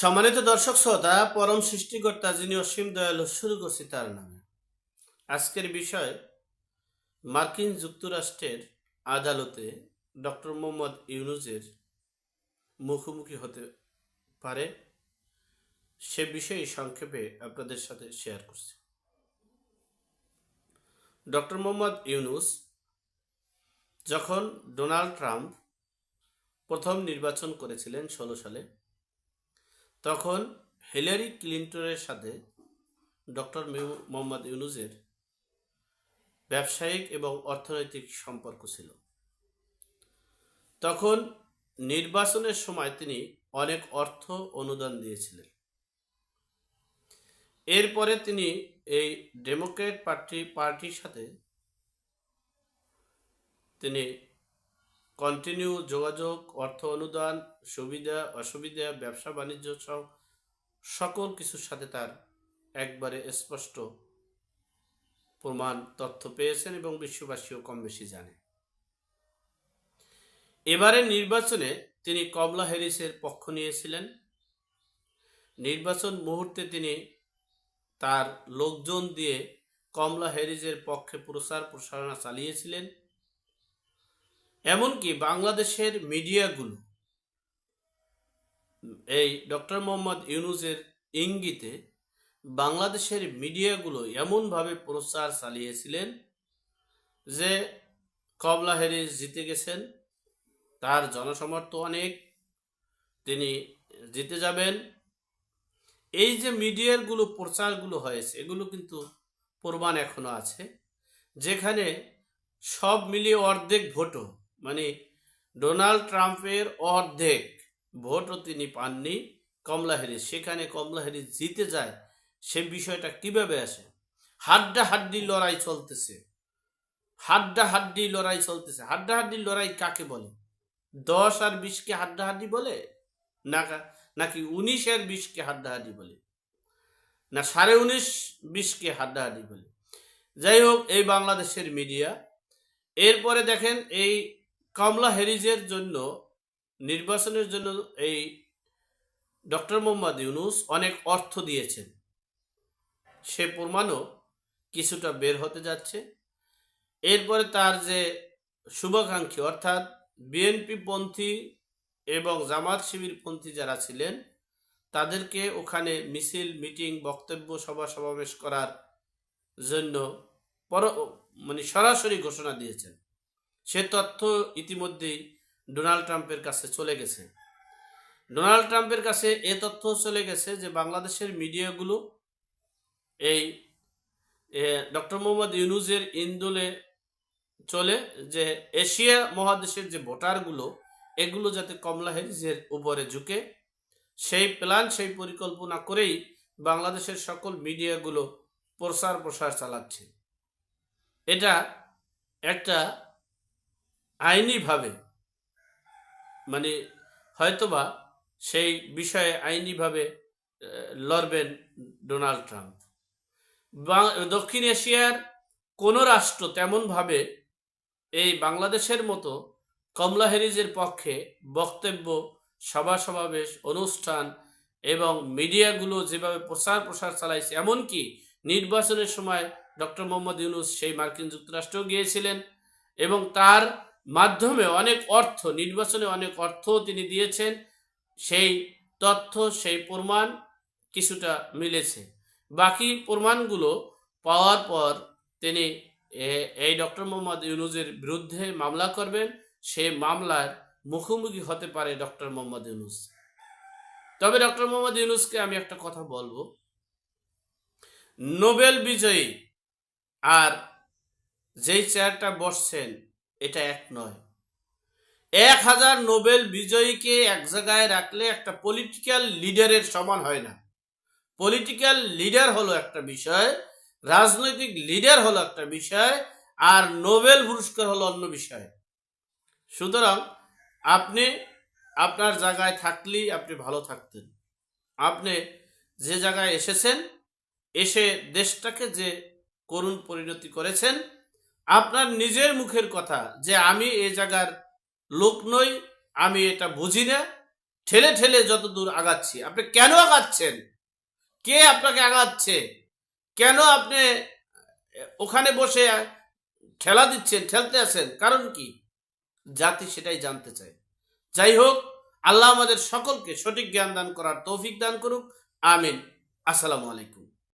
সম্মানিত দর্শক শ্রোতা, পরম সৃষ্টিকর্তা যিনি অসীম দয়ালু, শুরু করছি তার নামে। আজকের বিষয়, মার্কিন যুক্তরাষ্ট্রের আদালতে ডক্টর মোহাম্মদ ইউনুজের মুখোমুখি হতে পারে, সে বিষয়ে সংক্ষেপে আপনাদের সাথে শেয়ার করছি। ডক্টর মোহাম্মদ ইউনুস যখন ডোনাল্ড ট্রাম্প প্রথম নির্বাচন করেছিলেন ষোলো সালে তখন হিলারি ক্লিন্টনের সাথে ডক্টর মোহাম্মদ ইউনুসের ব্যবসায়িক এবং অর্থনৈতিক সম্পর্ক ছিল। তখন নির্বাচনের সময় তিনি অনেক অর্থ অনুদান দিয়েছিলেন। এরপরে তিনি এই ডেমোক্রেট পার্টি, পার্টির সাথে তিনি কন্টিনিউ যোগাযোগ, অর্থ অনুদান, সুবিধা, অসুবিধা, ব্যবসা, বাণিজ্য সহ সকল কিছুর সাথে তার একবারে স্পষ্ট প্রমাণ, তথ্য পেয়েছেন এবং বিশ্ববাসীও কম বেশি জানে। এবারের নির্বাচনে তিনি কমলা হ্যারিসের পক্ষ নিয়েছিলেন। নির্বাচন মুহূর্তে তিনি তার লোকজন দিয়ে কমলা হ্যারিসের পক্ষে প্রচার প্রসারণা চালিয়েছিলেন। এমনকি বাংলাদেশের মিডিয়াগুলো। এই ডক্টর মোহাম্মদ ইউনুসের ইঙ্গিতে বাংলাদেশের মিডিয়াগুলো এমনভাবে প্রচার চালিয়েছিলেন যে কমলা হ্যারিস জিতে গেছেন, তার জনসমর্থ অনেক, তিনি জিতে যাবেন। এই যে মিডিয়ারগুলো প্রচারগুলো হয়েছে, এগুলো কিন্তু প্রমাণ এখনও আছে, যেখানে সব মিলিয়ে অর্ধেক ভোটও মানে ডোনাল্ড ট্রাম্পের অর্ধেক ভোটও তিনি পাননি, কমলা হ্যারিস। সেখানে কমলা হ্যারিস জিতে যায়, সে বিষয়টা কীভাবে আসে? হাড্ডা হাড্ডি লড়াই চলতেছে। হাড্ডা হাড্ডি লড়াই চলতেছে। হাড্ডা হাড্ডি লড়াই কাকে বলে? দশ আর বিশকে হাড্ডা হাড্ডি বলে? না নাকি উনিশ আর বিশকে হাড্ডা হাড্ডি বলে? না, সাড়ে উনিশ বিশকে হাড্ডা হাড্ডি বলে? যাই হোক, এই বাংলাদেশের মিডিয়া। এরপরে দেখেন, এই কমলা হ্যারিজের জন্য, নির্বাচনের জন্য এই ডক্টর মোহাম্মদ ইউনুস অনেক অর্থ দিয়েছেন। সে প্রমাণও কিছুটা বের হতে যাচ্ছে। এরপরে তার যে শুভাকাঙ্ক্ষী, অর্থাৎ বিএনপি পন্থী এবং জামাত শিবির পন্থী যারা ছিলেন, তাদেরকে ওখানে মিছিল, মিটিং, বক্তব্য, সভা সমাবেশ করার জন্য পর মানে সরাসরি ঘোষণা দিয়েছেন। সে তথ্য ইতিমধ্যেই ডোনাল্ড ট্রাম্পের কাছে চলে গেছে। ডোনাল্ড ট্রাম্পের কাছে এ তথ্য চলে গেছে যে, বাংলাদেশের মিডিয়াগুলো এই ডক্টর মোহাম্মদ ইউনুজের ইন্দোলে চলে যে, এশিয়া মহাদেশের যে ভোটারগুলো, এগুলো যাতে কমলা হ্যারিসের উপরে ঝুঁকে, সেই প্ল্যান, সেই পরিকল্পনা করেই বাংলাদেশের সকল মিডিয়াগুলো প্রসার প্রসার চালাচ্ছে। এটা একটা আইনিভাবে মানে হয়তোবা সেই বিষয়ে আইনিভাবে লড়বেন ডোনাল্ড ট্রাম্প। দক্ষিণ এশিয়ার কোনো রাষ্ট্র তেমনভাবে এই বাংলাদেশের মতো কমলা হ্যারিজের পক্ষে বক্তব্য, সভা সমাবেশ, অনুষ্ঠান এবং মিডিয়াগুলো যেভাবে প্রচার প্রসার চালাইছে, এমনকি নির্বাচনের সময় ডক্টর মোহাম্মদ ইউনুস সেই মার্কিন যুক্তরাষ্ট্রেও গিয়েছিলেন এবং তার মাধ্যমে অনেক অর্থ, নির্বাচনে অনেক অর্থ তিনি দিয়েছেন। সেই তথ্য, সেই প্রমাণ কিছুটা মিলেছে। বাকি প্রমাণগুলো পাওয়ার পর তিনি এই ডক্টর মোহাম্মদ ইউনুসের বিরুদ্ধে মামলা করবেন। সেই মামলার মুখোমুখি হতে পারে ডক্টর মোহাম্মদ ইউনুস। তবে ডক্টর মোহাম্মদ ইউনুসকে আমি একটা কথা বলব। নোবেল বিজয়ী আর যেই চেয়ারটা বসছেন এটা এক নয়। এক হাজার নোবেল বিজয়ীকে এক জায়গায় রাখলে একটা পলিটিক্যাল লিডারের সমান হয় না। পলিটিক্যাল লিডার হলো একটা বিষয়, রাজনৈতিক লিডার হলো একটা বিষয়, আর নোবেল পুরস্কার হলো অন্য বিষয়। সুতরাং আপনি আপনার জায়গায় থাকলেই আপনি ভালো থাকতেন। আপনি যে জায়গায় এসেছেন, এসে দেশটাকে যে করুণ পরিণতি করেছেন আপনার নিজের মুখের কথা যে আমি এ জায়গার লোক নই, আমি এটা বুঝি না। ঠেলে ঠেলে যত দূর আগাচ্ছি। আপনি কেন আগাচ্ছেন? কে আপনাকে আগাচ্ছে? কেন আপনি ওখানে বসে ঠেলা দিচ্ছেন, ঠেলতে আছেন? কারণ কি? জাতি সেটাই জানতে চায়। যাই হোক, আল্লাহ আমাদের সকলকে সঠিক জ্ঞান দান করার তৌফিক দান করুক। আমিন। আসসালামু আলাইকুম।